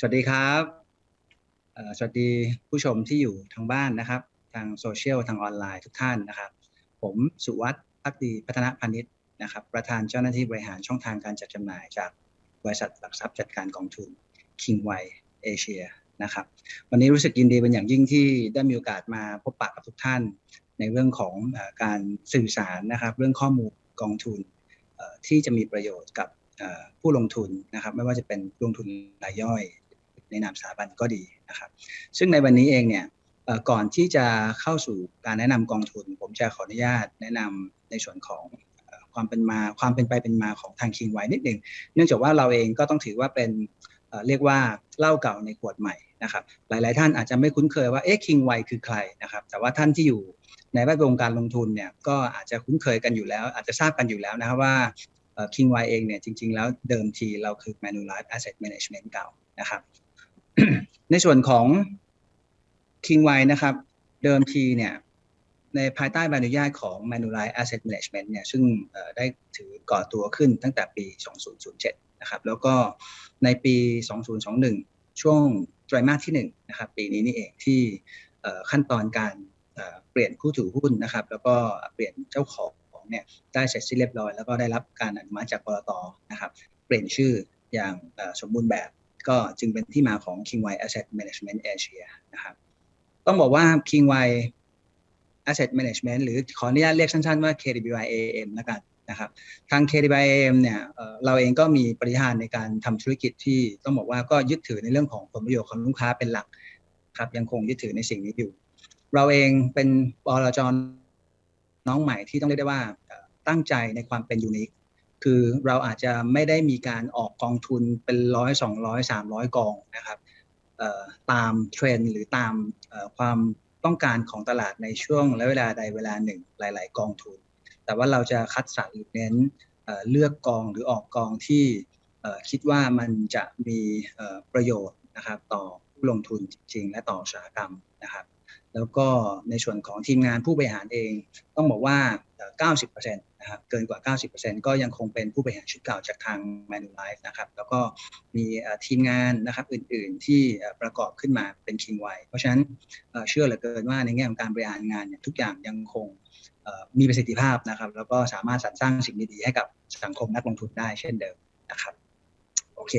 สวัสดีครับสวัสดีผู้ชมที่อยู่ทางบ้านนะครับ ทางโซเชียลทางออนไลน์ทุกท่านนะครับ ผมสุวัสด์พักดีพัฒนพาณิชย์นะครับ ประธานเจ้าหน้าที่บริหารช่องทางการจัดจำหน่ายจากบริษัทหลักทรัพย์จัดการกองทุน King w เอเชียนะครับ วันนี้รู้สึกยินดีเป็นอย่างยิ่งที่ได้มีโอกาสมาพบปะกับทุกท่าน ในเรื่องของการสื่อสารนะครับ เรื่องข้อมูลกองทุนที่จะมีประโยชน์กับผู้ลงทุนนะครับ ไม่ว่าจะเป็นลงทุนรายย่อย ในนามสถาบันก็ดีนะครับ ซึ่งในวันนี้เองเนี่ยก่อนที่จะเข้าสู่การแนะนำกองทุน ผมจะขออนุญาตแนะนำในส่วนของความเป็นมาความเป็นไปเป็นมาของทางคิงไว้นิดหนึ่งเนื่องจากว่าเราเองก็ต้องถือว่าเป็นเรียกว่าเล้าเก่าในขวดใหม่นะครับ หลาย ๆ ท่านอาจจะไม่คุ้นเคยว่าเอ๊ะคิงไวคือใครนะครับ แต่ว่าท่านที่อยู่ในแวดวงการลงทุนเนี่ยก็อาจจะคุ้นเคยกันอยู่แล้ว อาจจะทราบกันอยู่แล้วนะครับว่าคิงไวเองเนี่ยจริง ๆ แล้วเดิมทีเราคือ Manulife Asset Management เก่านะครับ ในส่วนของ King Y นะครับ เดิมทีเนี่ย ในภายใต้ใบอนุญาตของ Manulife Asset Management เนี่ย ซึ่งได้ถือก่อตัวขึ้นตั้งแต่ปี 2007 นะครับ แล้วก็ในปี 2021 ช่วงไตรมาสที่1นะครับ ปีนี้นี่เองที่ขั้นตอนการเปลี่ยนผู้ถือหุ้นนะครับ แล้วก็เปลี่ยนเจ้าของเนี่ยได้เสร็จสิ้นเรียบร้อยแล้วก็ได้รับการอนุมัติจากกรตนะครับ เปลี่ยนชื่ออย่างสมบูรณ์แบบ ก็จึงเป็นที่มาของ King Y Asset Management Asia นะครับ ต้องบอกว่า King Y Asset Management หรือขออนุญาตเรียกสั้นๆว่า KDBY AM แล้วกันนะครับทาง KDBY AM เนี่ยเราเองก็มีปริหารในการทำธุรกิจที่ต้องบอกว่าก็ยึดถือในเรื่องของผลประโยชน์ของลูกค้าเป็นหลักครับยังคงยึดถือในสิ่งนี้อยู่ เราเองเป็นบลจน้องใหม่ที่ต้องเรียกได้ว่าตั้งใจในความเป็นยูนิค คือเราอาจจะไม่ได้มีการออกกองทุนเป็นร้อยสองร้อยสามร้อยกองนะครับตามเทรนหรือตามความต้องการของตลาดในช่วงและเวลาใดเวลาหนึ่งหลาย ๆ กองทุน แต่ว่าเราจะคัดสรรหรือเน้นเเลือกกองหรือออกกองที่คิดว่ามันจะมีประโยชน์นะครับต่อผู้ลงทุนจริง ๆ และต่ออุตสาหกรรมนะครับ แล้วก็ในส่วนของทีมงานผู้บริหารเอง ต้องบอกว่าเอ่อ90%นะครับเกินกว่า 90%ก็ยังคงเป็นผู้บริหารชุดเก่าจากทาง Manulife นะครับแล้วก็มีทีมงานนะครับอื่นๆที่ประกอบขึ้นมาเป็น King Y เพราะฉะนั้นเชื่อเหลือเกินว่าในแง่ของการบริหารงานเนี่ยทุกอย่างยังคงมีประสิทธิภาพนะครับแล้วก็สามารถสรรสร้างสิ่งดีๆให้กับสังคมนักลงทุนได้เช่นเดิมนะครับโอเค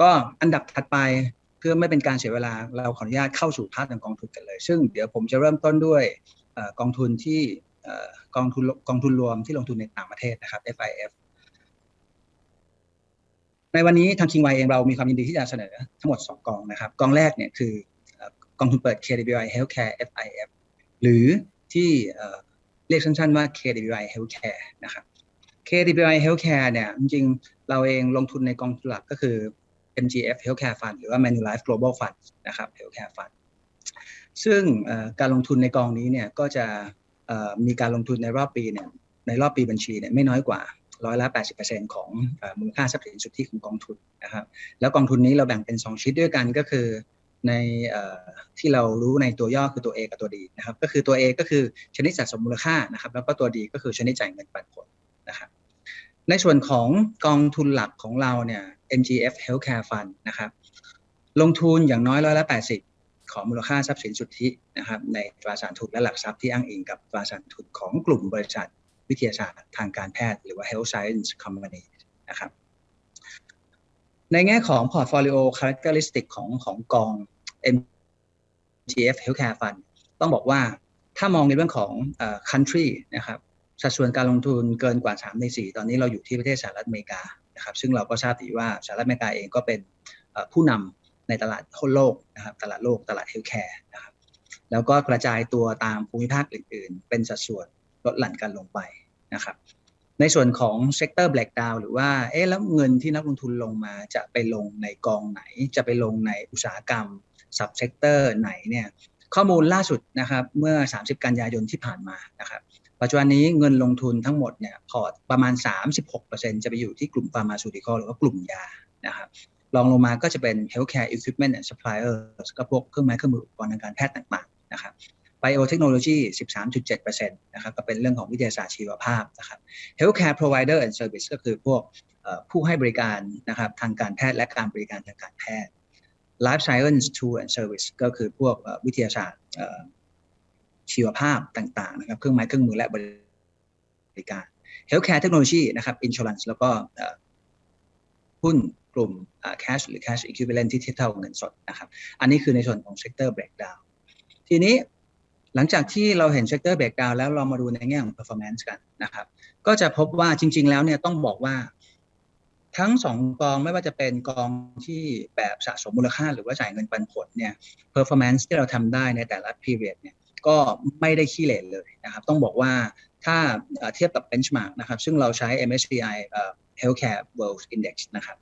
ก็อันดับถัดไป เพื่อไม่เป็นการเสียเวลาเราขออนุญาตเข้าสู่ภาคทางกองทุนกันเลย ซึ่งเดี๋ยวผมจะเริ่มต้นด้วยอกองทุนที่กองทุนกองทุนรวมที่ลงทุนในต่างประเทศนะครับ FIF ในวันนี้ทาง King Y เองเรามีความยินดีที่จะเสนอทั้งหมด 2 กองนะครับ กองแรกเนี่ยคืออกองทุนเปิด KWI Healthcare FIF หรือที่เอ่อเรียกสั้นๆว่า KWI Healthcare นะครับ KWI Healthcare เนี่ยจริงๆ เราเองลงทุนในกองทุนหลักก็คือ MGF Healthcare Fund หรือว่า Manulife Global Fund นะครับ Healthcare Fund ซึ่งการลงทุนในกองนี้เนี่ยก็จะมีการลงทุนในรอบปีเนี่ยในรอบปีบัญชีเนี่ยไม่น้อยกว่าร้อยละ 80%ของเอ่อมูลค่าทรัพย์สินสุทธิของกองทุนนะครับ แล้วกองทุนนี้เราแบ่งเป็น 2 ชิ้นด้วยกันก็คือในอที่เรารู้ในตัวย่อคือตัว A กับตัว D นะครับ ก็คือตัว A ก็คือชนิดสะสมมูลค่านะครับ แล้วก็ตัว D ก็คือชนิดจ่ายเงินปันผลนะครับ ในส่วนของกองทุนหลักของเราเนี่ย MGF Healthcare Fund นะครับลงทุนอย่างน้อยร้อยละ 80 ของมูลค่าทรัพย์สินสุทธินะครับในตราสารทุนและหลักทรัพย์ที่อ้างอิงกับตราสารทุนของกลุ่มบริษัทวิทยาศาสตร์ทางการแพทย์หรือว่า Health Science Company นะครับในแง่ของ portfolio characteristic ของของกอง MGF Healthcare Fund ต้องบอกว่าถ้ามองในเรื่องของอ country นะครับสัดส่วนการลงทุนเกินกว่า 3 ใน 4 ตอนนี้เราอยู่ที่ประเทศสหรัฐอเมริกา นะครับซึ่งเราก็ทราบดีว่าสหรัฐอเมริกาเองก็เป็นผู้นำในตลาดทั่วโลกนะครับตลาดโลกตลาดเฮลท์แคร์นะครับแล้วก็กระจายตัวตามภูมิภาคอื่น ๆ เป็นสัดส่วนลดหลั่นกันลงไปนะครับในส่วนของเซกเตอร์ black down หรือว่าเอ๊ะแล้วเงินที่นักลงทุนลงมาจะไปลงในกองไหน จะไปลงในอุตสาหกรรม sub sector ไหนเนี่ยข้อมูลล่าสุดนะครับเมื่อ 30 กันยายนที่ผ่านมานะครับ ปัจจุบันนี้เงินลงทุนทั้งหมดเนี่ยพอร์ตประมาณ 36%จะไปอยู่ที่กลุ่ม pharmaceutical หรือว่ากลุ่มยานะครับรองลงมาก็จะเป็น healthcare equipment and suppliers ก็พวกเครื่องไม้เครื่องมืออุปกรณ์ทางการแพทย์ต่างๆนะครับ biotechnology 13.7%นะครับก็เป็นเรื่องของวิทยาศาสตร์ชีวภาพนะครับ healthcare provider and service ก็คือพวกผู้ให้บริการนะครับทางการแพทย์และการบริการทางการแพทย์ life science tool and service ก็คือพวกวิทยาศาสตร์ ชีวภาพต่างๆนะครับเครื่องไม้เครื่องมือและบริการ healthcare technology นะครับ insurance แล้วก็หุ้นกลุ่ม cash หรือ cash equivalent ที่เทียบเท่าเงินสดนะครับ อันนี้คือในส่วนของ sector breakdown ทีนี้หลังจากที่เราเห็น sector breakdown แล้วเรามาดูในแง่ของ performance กันนะครับ ก็จะพบว่าจริง ๆ แล้วเนี่ยต้องบอกว่าทั้งสองกองไม่ว่าจะเป็นกองที่แบบสะสมมูลค่าหรือว่าจ่ายเงินปันผลเนี่ย performance ที่เราทำได้ในแต่ละ period เนี่ย ก็ไม่ได้ขี้เหร่เลยนะครับ ต้องบอกว่าถ้าเทียบกับ benchmark นะครับ ซึ่งเราใช้ MSCI Healthcare World Index นะครับ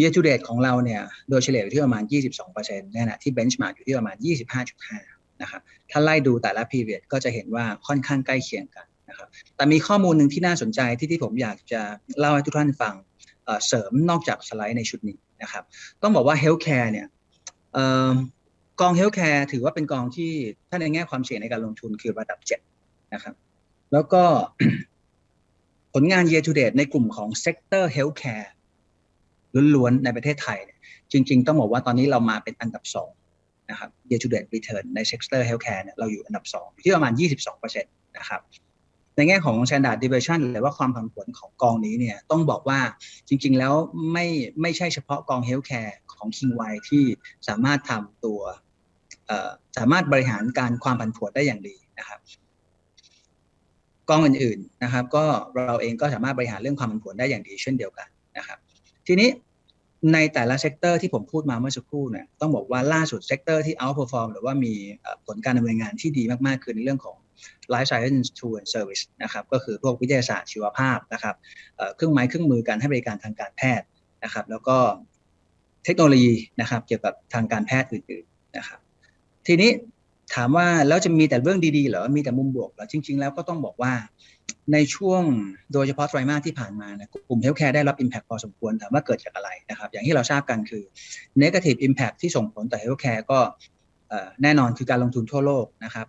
year to date ของเราเนี่ย โดยเฉลี่ยอยู่ที่ประมาณ 22%ในขณะที่ benchmark อยู่ที่ประมาณ 25.5 นะครับ ถ้าไล่ดูแต่ละ period ก็จะเห็นว่าค่อนข้างใกล้เคียงกันนะครับ แต่มีข้อมูลหนึ่งที่น่าสนใจที่ที่ผมอยากจะเล่าให้ทุกท่านฟังเอ่อเสริมนอกจากสไลด์ในชุดนี้นะครับ ต้องบอกว่า healthcare เนี่ย กอง healthcare ถือว่าเป็นกองที่ถ้าในแง่ความเสี่ยงในการลงทุนคือระดับ7นะครับ แล้วก็ผลงาน year to date ในกลุ่มของ sector healthcare ล้วนๆ ในประเทศไทย จริง ๆ ต้องบอกว่าตอนนี้เรามาเป็นอันดับสองนะครับ year to date return ใน sector healthcare เนี่ยเราอยู่อันดับสองที่ประมาณ 22%นะครับในแง่ของ standard deviation หรือว่าความผันผวนของกองนี้เนี่ยต้องบอกว่าจริง ๆ แล้วไม่ไม่ใช่เฉพาะกอง healthcare ของ King Y ที่สามารถทำตัว สามารถบริหารการความผันผวนได้อย่างดีนะครับกองอื่นๆนะครับ ก็เราเองก็สามารถบริหารเรื่องความผันผวนได้อย่างดีเช่นเดียวกันนะครับ ทีนี้ในแต่ละเซกเตอร์ที่ผมพูดมาเมื่อสักครู่เนี่ยต้องบอกว่าล่าสุดเซกเตอร์ที่ outperform หรือว่ามีผลการดำเนินงานที่ดีมากๆ คือในเรื่องของ life science tool and service นะครับก็คือพวกวิทยาศาสตร์ชีวภาพนะครับเครื่องไม้เครื่องมือการให้บริการทางการแพทย์นะครับ แล้วก็เทคโนโลยีนะครับ เกี่ยวกับทางการแพทย์อื่นๆนะครับ ทีนี้ถามว่าแล้วจะมีแต่เรื่องดีๆเหรอ มีแต่มุมบวกเหรอ จริง ๆ แล้วก็ต้องบอกว่าในช่วงโดยเฉพาะไตรมาสที่ผ่านมานี่ยกลุ่ม healthcare ได้รับ impact พอสมควรถามว่าเกิดจากอะไรนะครับ อย่างที่เราทราบกันคือ negative impact ที่ส่งผลต่อ healthcare ก็แน่นอนคือการลงทุนทั่วโลกนะครับ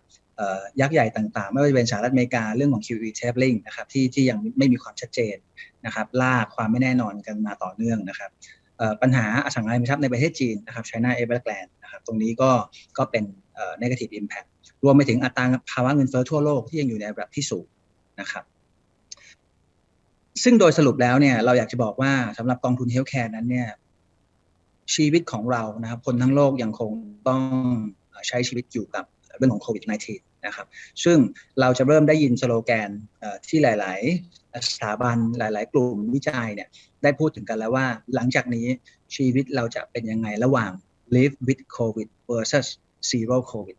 ยักษ์ใหญ่ต่างๆ ไม่ว่าจะเป็นสหรัฐอเมริกาเรื่องของ QE tapering นะครับที่ที่ยังไม่มีความชัดเจนนะครับลากความไม่แน่นอนกันมาต่อเนื่องนะครับปัญหาอสังหาริมทรัพย์ในประเทศจีนนะครับ China Evergrande นะครับตรงนี้ก็ก็เป็นเอ่อ negative impact รวมไปถึงอัตราภาวะเงินเฟ้อทั่วโลกที่ยังอยู่ในระดับที่สูงนะครับซึ่งโดยสรุปแล้วเนี่ยเราอยากจะบอกว่าสำหรับกองทุนเฮลท์แคร์นั้นเนี่ยชีวิตของเรานะครับคนทั้งโลกยังคงต้องใช้ชีวิตอยู่กับเรื่องของโควิด -19 นะครับซึ่งเราจะเริ่มได้ยินสโลแกนเอ่อที่หลาย ๆ สถาบันหลาย ๆ กลุ่มวิจัยเนี่ยได้พูดถึงกันแล้วว่าหลังจากนี้ชีวิตเราจะเป็นยังไงระหว่าง live with COVID versus zero COVID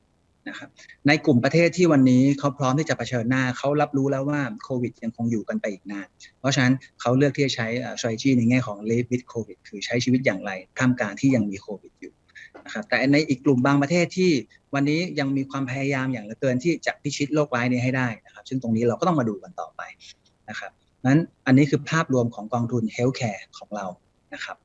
นะครับในกลุ่มประเทศที่วันนี้เขาพร้อมที่จะเผชิญหน้าเขารับรู้แล้วว่าโควิดยังคงอยู่กันไปอีกนาน เพราะฉะนั้นเขาเลือกที่จะใช้ strategy ในแง่ของ live with COVID คือใช้ชีวิตอย่างไรท่ามกลางที่ยังมีโควิดอยู่นะครับแต่ในอีกกลุ่มบางประเทศที่วันนี้ยังมีความพยายามอย่างเหลือเกินที่จะพิชิตโลกร้ายนี้ให้ได้นะครับ ซึ่งตรงนี้เราก็ต้องมาดูกันต่อไปนะครับนั้นอันนี้คือภาพรวมของกองทุน healthcare ของเรานะครับ